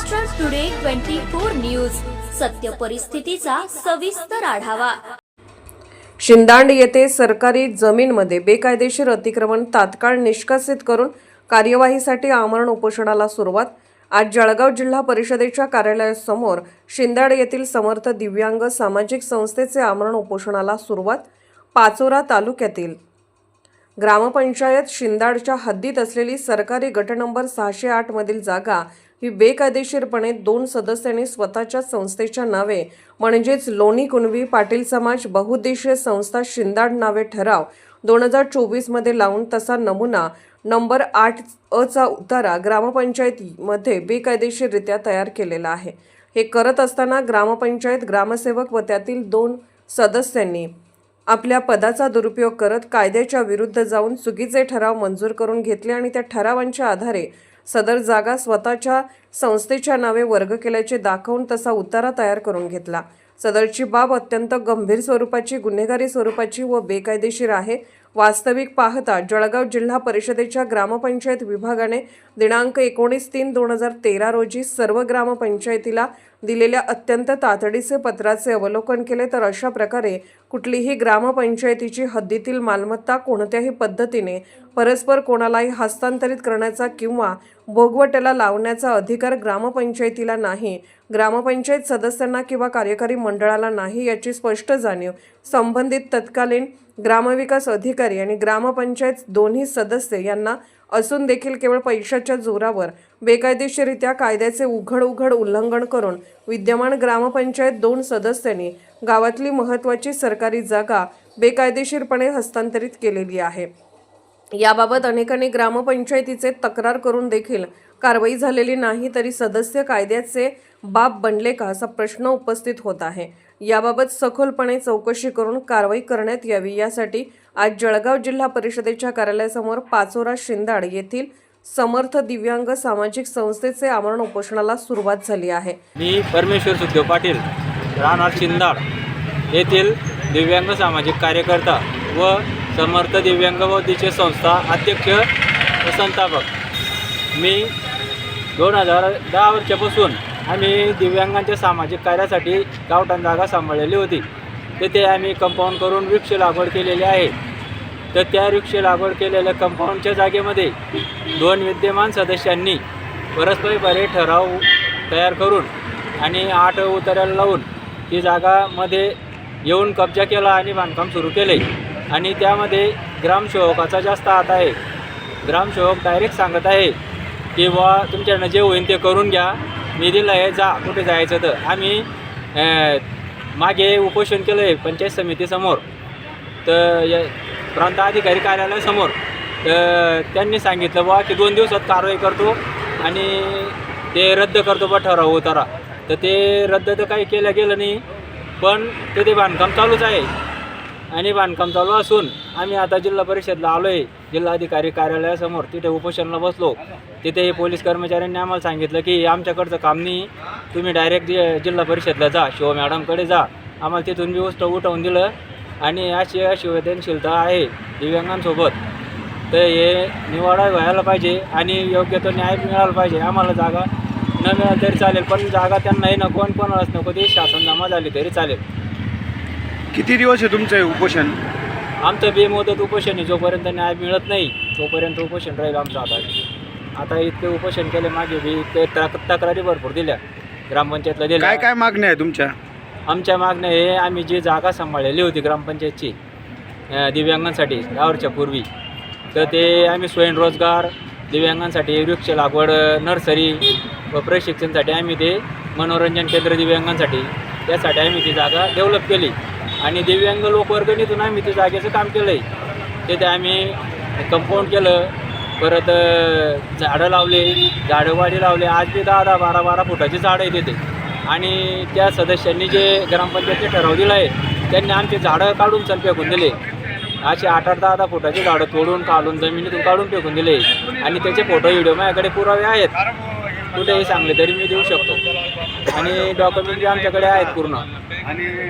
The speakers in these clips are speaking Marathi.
Maharashtra today twenty four news सत्य परिस्थितीचा सविस्तर आढावा. शिंदांड येथे सरकारी जमीनमध्ये बेकायदेशीर अतिक्रमण तात्काळ निष्कासित करून कार्यवाहीसाठी आमरण उपोषणाला सुरुवात. आज जळगाव जिल्हा परिषदेच्या कार्यालयासमोर शिंदाड येथील समर्थ दिव्यांग सामाजिक संस्थेचे आमरण उपोषणाला सुरुवात. पाचोरा तालुक्यातील ग्रामपंचायत शिंदाडच्या हद्दीत असलेली सरकारी गट नंबर सहाशे आठ मधील जागा ही बेकायदेशीरपणे दोन सदस्यांनी स्वतःच्या संस्थेच्या नावे म्हणजेच लोणी कुणवी पाटील समाज बहुउद्देशीय संस्था शिंदाड नावे ठराव दोन हजार चोवीसमध्ये लावून तसा नमुना नंबर आठ अचा उतारा ग्रामपंचायतीमध्ये बेकायदेशीररित्या तयार केलेला आहे. हे करत असताना ग्रामपंचायत ग्रामसेवक व त्यातील दोन सदस्यांनी आपल्या पदाचा दुरुपयोग करत कायद्याच्या विरुद्ध जाऊन चुकीचे ठराव मंजूर करून घेतले आणि त्या ठरावांच्या आधारे सदर जागा स्वतःच्या संस्थेच्या नावे वर्ग केल्याचे दाखवून तसा उतारा तयार करून घेतला. सदरची बाब अत्यंत गंभीर स्वरूपाची गुन्हेगारी स्वरूपाची व बेकायदेशीर आहे. वास्तविक पाहता जळगाव जिल्हा परिषदेच्या ग्रामपंचायत विभागाने दिनांक एकोणीस तीन दोन हजार तेरा रोजी सर्व ग्रामपंचायतीला दिलेल्या अत्यंत तातडीचे पत्राचे अवलोकन केले तर अशा प्रकारे कुठलीही ग्रामपंचायतीची हद्दीतील मालमत्ता कोणत्याही पद्धतीने परस्पर कोणालाही हस्तांतरित करण्याचा किंवा भोगवट्याला लावण्याचा अधिकार ग्रामपंचायतीला नाही ग्रामपंचायत सदस्यांना किंवा कार्यकारी मंडळाला नाही याची स्पष्ट जाणीव संबंधित तत्कालीन ग्रामविकास अधिकारी आणि ग्रामपंचायत दोन्ही सदस्य यांना असून देखील केवळ पैशाच्या जोरावर बेकायदेशीरित्या कायद्याचे उघड उघड उल्लंघन करून विद्यमान ग्रामपंचायत दोन सदस्यांनी गावातली महत्त्वाची सरकारी जागा बेकायदेशीरपणे हस्तांतरित केलेली आहे. याबाबत अनेकांनी ग्रामपंचायतीचे तक्रार करून देखील कारवाई झालेली नाही तरी सदस्य कायद्याचे बाब बनले का असा प्रश्न उपस्थित होत आहे. याबाबत सखोलपणे चौकशी करून कारवाई करण्यात यावी. यासाठी आज जळगाव जिल्हा परिषदेच्या कार्यालयासमोर पाचोरा शिंदाड येथील समर्थ दिव्यांग सामाजिक संस्थेचे आमरण उपोषणाला सुरुवात झाली आहे. मी परमेश्वर सुखदेव पाटील राहणार शिंदाड येथील दिव्यांग सामाजिक कार्यकर्ता व समर्थ दिव्यांग व तिचे संस्था अध्यक्ष व संस्थापक मी दोन हजार दहा वर्षापासून आम्ही दिव्यांगांच्या सामाजिक कार्यासाठी गावठाण जागा सांभाळलेली होती. तेथे आम्ही कंपाऊंड करून वृक्ष लागवड केलेली आहे. तर त्या वृक्ष लागवड केलेल्या कंपाऊंडच्या जागेमध्ये दोन विद्यमान सदस्यांनी परस्पर बरे ठराव तयार करून आणि आठ उतार्याला लावून ती जागामध्ये येऊन कब्जा केला आणि बांधकाम सुरू केले. आणि त्यामध्ये ग्रामसेवकाचा जास्त हात आहे. ग्रामसेवक डायरेक्ट सांगत आहे की बा तुमच्याकडनं जे होईल ते करून घ्या. मी दिलं आहे जा कुठे जायचं तर आम्ही मागे उपोषण केलं आहे पंचायत समितीसमोर. तर या प्रांत अधिकारी कार्यालयासमोर. तर त्यांनी सांगितलं बा की दोन दिवसात कारवाई करतो आणि ते रद्द करतो बा ठराव उतारा. तर ते रद्द तर काही केलं गेलं नाही पण ते ते बांधकाम चालूच आहे. आणि बांधकाम चालू असून आम्ही आता जिल्हा परिषदला आलो आहे जिल्हाधिकारी कार्यालयासमोर तिथे उपोषणाला बसलो. तिथे हे पोलीस कर्मचाऱ्यांनी आम्हाला सांगितलं की आमच्याकडचं काम नाही. तुम्ही डायरेक्ट जिल्हा परिषदला जा शिव मॅडमकडे जा. आम्हाला तिथून व्यवस्था उठवून दिलं. आणि अशी संवेदनशीलता आहे दिव्यांगांसोबत. तर हे निवाडा व्हायला पाहिजे आणि योग्य तो न्याय मिळाला पाहिजे. आम्हाला जागा न मिळाली तरी चालेल पण जागा त्यांनाही नको आणि कोणालाच नको. ती शासन जमा झाली तरी चालेल. किती दिवस आहे तुमचं हे उपोषण? आमचं बेमुदत उपोषण आहे जोपर्यंत न्याय मिळत नाही तोपर्यंत उपोषण राहील आमचं आता. आता इतके उपोषण केले मागे बी इतके तक तक्रारी भरपूर दिल्या ग्रामपंचायतला काय दिल्या. काय मागण्या आहे तुमच्या? आमच्या मागण्या हे आम्ही जी जागा सांभाळलेली होती ग्रामपंचायतची अं, दिव्यांगांसाठी दहा वर्षापूर्वी तर ते आम्ही स्वयंरोजगार दिव्यांगांसाठी वृक्ष लागवड नर्सरी व प्रशिक्षणासाठी आम्ही ते मनोरंजन केंद्र दिव्यांगांसाठी त्यासाठी आम्ही ती जागा डेव्हलप केली. आणि दिव्यांग लोकवर्गणीतून आम्ही ते जागेचं काम केलं आहे तिथे आम्ही कंपाऊंड केलं. परत झाडं लावले झाडं वाढी लावले. आज बी दहा दहा बारा बारा फुटाची झाडं आहे तिथे. आणि त्या सदस्यांनी जे ग्रामपंचायतचे ठराव दिला आहे त्यांनी आमचे झाडं काढून चल फेकून दिले. असे आठ आठ दहा दहा फुटाची झाडं तोडून काढून जमिनीतून काढून फेकून दिले. आणि त्याचे फोटो व्हिडिओ माझ्याकडे पुरावे आहेत. कुठेही सांगले तरी मी देऊ शकतो. आणि डॉक्युमेंट बी आमच्याकडे आहेत पूर्ण.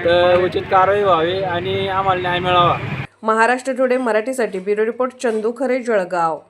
तर उचित कारवाई व्हावी आणि आम्हाला न्याय मिळावा. महाराष्ट्र टुडे मराठीसाठी ब्युरो रिपोर्ट चंदू खरे जळगाव.